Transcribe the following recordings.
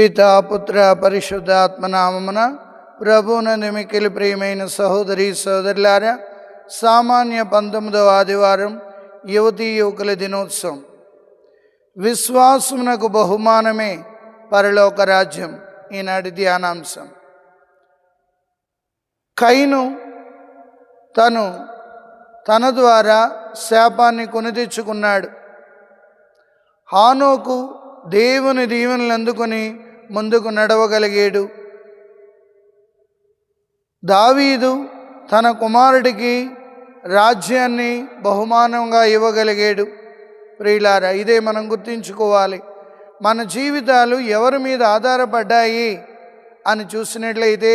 పితాపుత్ర పరిశుద్ధాత్మనామమున ప్రభువునందు మిక్కిలి ప్రియమైన సహోదరి సోదరులారా సామాన్య పంతొమ్మిదవ ఆదివారం యువతీ యువకుల దినోత్సవం. విశ్వాసమునకు బహుమానమే పరలోక రాజ్యం ఈనాటి ధ్యానాంశం. కైను తను తన ద్వారా శాపాన్ని కొని తెచ్చుకున్నాడు. హానోకు దేవుని దీవెనలు అందుకొని ముందుకు నడవగలిగాడు. దావీదు తన కుమారుడికి రాజ్యాన్ని బహుమానంగా ఇవ్వగలిగాడు. ప్రియులారా ఇదే మనం గుర్తించుకోవాలి. మన జీవితాలు ఎవరి మీద ఆధారపడ్డాయి అని చూసినట్లయితే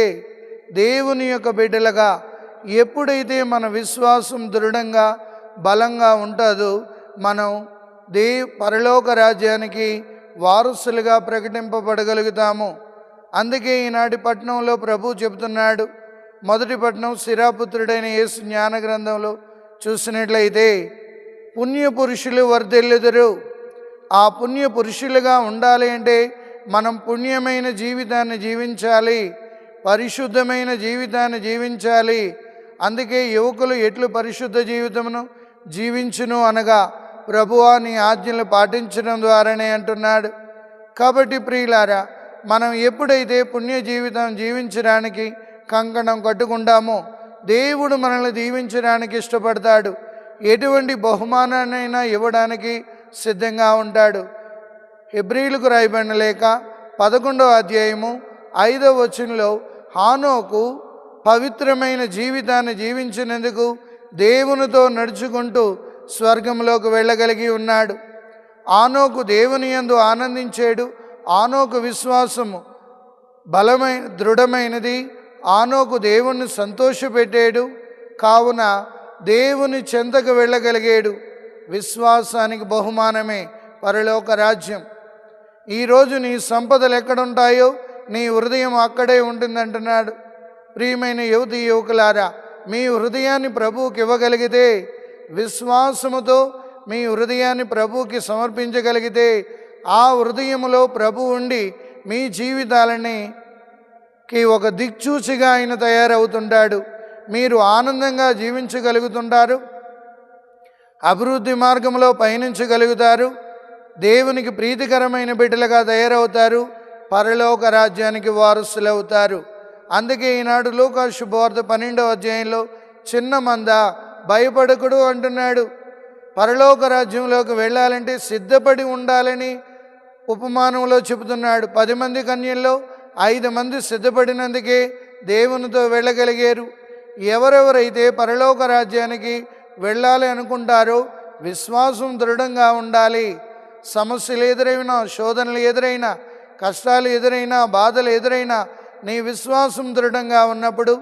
దేవుని యొక్క బిడ్డలుగా ఎప్పుడైతే మన విశ్వాసం దృఢంగా బలంగా ఉంటుందో మనం దే పరలోక రాజ్యానికి వారసులుగా ప్రకటింపబడగలుగుతాము. అందుకే ఈనాటి పట్టణంలో ప్రభు చెబుతున్నాడు. మొదటి పట్టణం శిరాపుత్రుడైన యేసు జ్ఞాన గ్రంథంలో చూసినట్లయితే పుణ్య పురుషులు వర్ధిల్లుదురు. ఆ పుణ్య పురుషులుగా ఉండాలి అంటే మనం పుణ్యమైన జీవితాన్ని జీవించాలి పరిశుద్ధమైన జీవితాన్ని జీవించాలి. అందుకే యువకులు ఎట్లు పరిశుద్ధ జీవితమును జీవించును అనగా ప్రభువా నీ ఆజ్ఞలు పాటించడం ద్వారానే అంటున్నాడు. కాబట్టి ప్రియులారా మనం ఎప్పుడైతే పుణ్య జీవితం జీవించడానికి కంకణం కట్టుకుంటామో దేవుడు మనల్ని దీవించడానికి ఇష్టపడతాడు. ఎటువంటి బహుమానాన్నైనా ఇవ్వడానికి సిద్ధంగా ఉంటాడు. హెబ్రిలకు రాయబడిన లేక పదకొండవ అధ్యాయము ఐదవ వచనంలో హానోకు పవిత్రమైన జీవితాన్ని జీవించినందుకు దేవునితో నడుచుకుంటూ స్వర్గంలోకి వెళ్ళగలిగి ఉన్నాడు. ఆనోకు దేవుని యందు ఆనందించాడు. ఆనోకు విశ్వాసము బలమైన దృఢమైనది. ఆనోకు దేవుణ్ణి సంతోషపెట్టాడు. కావున దేవుని చెంతకు వెళ్ళగలిగాడు. విశ్వాసానికి బహుమానమే పరలోక రాజ్యం. ఈరోజు నీ సంపదలు ఎక్కడుంటాయో నీ హృదయం అక్కడే ఉంటుందంటున్నాడు. ప్రియమైన యువతి యువకులారా మీ హృదయాన్ని ప్రభువుకి ఇవ్వగలిగితే విశ్వాసముతో మీ హృదయాన్ని ప్రభువుకి సమర్పించగలిగితే ఆ హృదయములో ప్రభు ఉండి మీ జీవితాలని కి ఒక దిక్చూచిగా ఆయన తయారవుతుంటాడు. మీరు ఆనందంగా జీవించగలుగుతుంటారు. అభివృద్ధి మార్గంలో పయనించగలుగుతారు. దేవునికి ప్రీతికరమైన బిడ్డలుగా తయారవుతారు. పరలోక రాజ్యానికి వారసులవుతారు. అందుకే ఈనాడు లోకా శుభవార్త పన్నెండవ అధ్యాయంలో చిన్న మంద భయపడకుడు అంటున్నాడు. పరలోక రాజ్యంలోకి వెళ్ళాలంటే సిద్ధపడి ఉండాలని ఉపమానంలో చెబుతున్నాడు. పది మంది కన్యల్లో ఐదు మంది సిద్ధపడినందుకే దేవునితో వెళ్ళగలిగారు. ఎవరెవరైతే పరలోక రాజ్యానికి వెళ్ళాలి అనుకుంటారో విశ్వాసం దృఢంగా ఉండాలి. సమస్యలు ఎదురైనా శోధనలు ఎదురైనా కష్టాలు ఎదురైనా బాధలు ఎదురైనా నీ విశ్వాసం దృఢంగా ఉన్నప్పుడు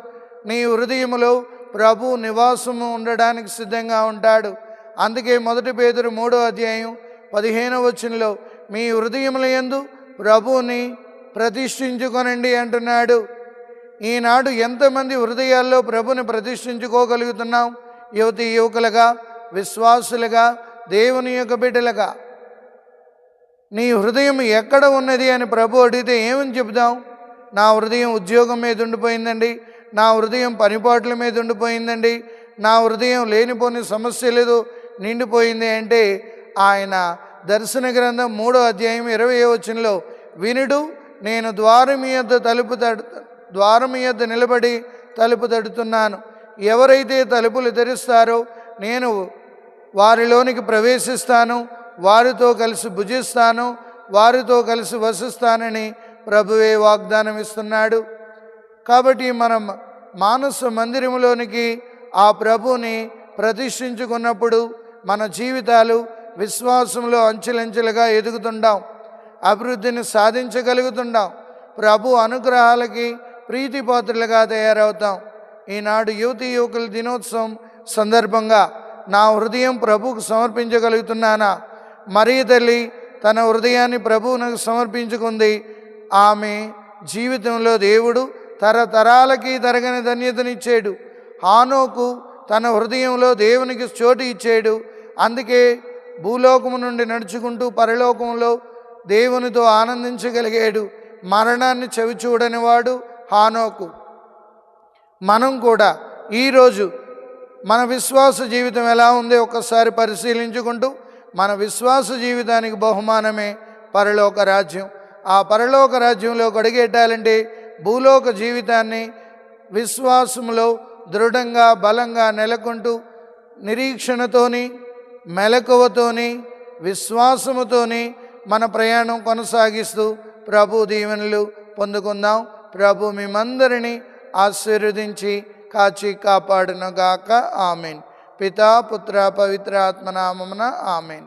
నీ హృదయములో ప్రభు నివాసము ఉండడానికి సిద్ధంగా ఉంటాడు. అందుకే మొదటి పేదరు మూడో అధ్యాయం పదిహేనవ వచనంలో మీ హృదయముల ఎందు ప్రభువుని ప్రతిష్ఠించుకొనండి అంటున్నాడు. ఈనాడు ఎంతమంది హృదయాల్లో ప్రభుని ప్రతిష్ఠించుకోగలుగుతున్నాం? యువతి యువకులుగా విశ్వాసులుగా దేవుని యొక్క బిడ్డలుగా. నీ హృదయం ఎక్కడ ఉన్నది అని ప్రభు అడిగితే ఏమని చెబుదాం? నా హృదయం ఉద్యోగం మీద ఉండిపోయిందండి. నా హృదయం పనిపాట్ల మీద ఉండిపోయిందండి. నా హృదయం లేనిపోని సమస్య లేదు నిండిపోయింది అంటే ఆయన దర్శన గ్రంథం మూడో అధ్యాయం ఇరవై వచనంలో వినుడు నేను ద్వారం యొద్ద తలుపు తడు ద్వారం యొద్ద నిలబడి తలుపు తడుతున్నాను. ఎవరైతే తలుపులు తెరుస్తారో నేను వారిలోనికి ప్రవేశిస్తాను వారితో కలిసి భుజిస్తాను వారితో కలిసి వసిస్తానని ప్రభువే వాగ్దానం ఇస్తున్నాడు కాబట్టి మనం మానస మందిరంలోనికి ఆ ప్రభుని ప్రతిష్ఠించుకున్నప్పుడు మన జీవితాలు విశ్వాసంలో అంచెలంచెలుగా ఎదుగుతుంటాం. అభివృద్ధిని సాధించగలుగుతుంటాం. ప్రభు అనుగ్రహాలకి ప్రీతిపాత్రులుగా తయారవుతాం. ఈనాడు యువతి యువకుల దినోత్సవం సందర్భంగా నా హృదయం ప్రభుకు సమర్పించగలుగుతున్నానా? మరీ తల్లి తన హృదయాన్ని ప్రభువునకు సమర్పించుకుంది ఆమె జీవితంలో దేవుడు తరతరాలకి తరగని ధన్యతనిచ్చాడు. హానోకు తన హృదయంలో దేవునికి చోటు ఇచ్చాడు. అందుకే భూలోకము నుండి నడుచుకుంటూ పరలోకంలో దేవునితో ఆనందించగలిగాడు. మరణాన్ని చవి చూడనివాడు హానోకు. మనం కూడా ఈరోజు మన విశ్వాస జీవితం ఎలా ఉంది ఒక్కసారి పరిశీలించుకుంటూ మన విశ్వాస జీవితానికి బహుమానమే పరలోక రాజ్యం. ఆ పరలోక రాజ్యంలో గడిగెట్టాలంటే భూలోక జీవితాన్ని విశ్వాసంలో దృఢంగా బలంగా నెలకొంటూ నిరీక్షణతోని మెలకువతోని విశ్వాసముతోని మన ప్రయాణం కొనసాగిస్తూ ప్రభు దీవెనలు పొందుకుందాం. ప్రభు మేమందరినీ ఆశీర్వదించి కాచి కాపాడునుగాక. ఆమెన్. పితా పుత్ర పవిత్ర ఆత్మనామమున ఆమెన్.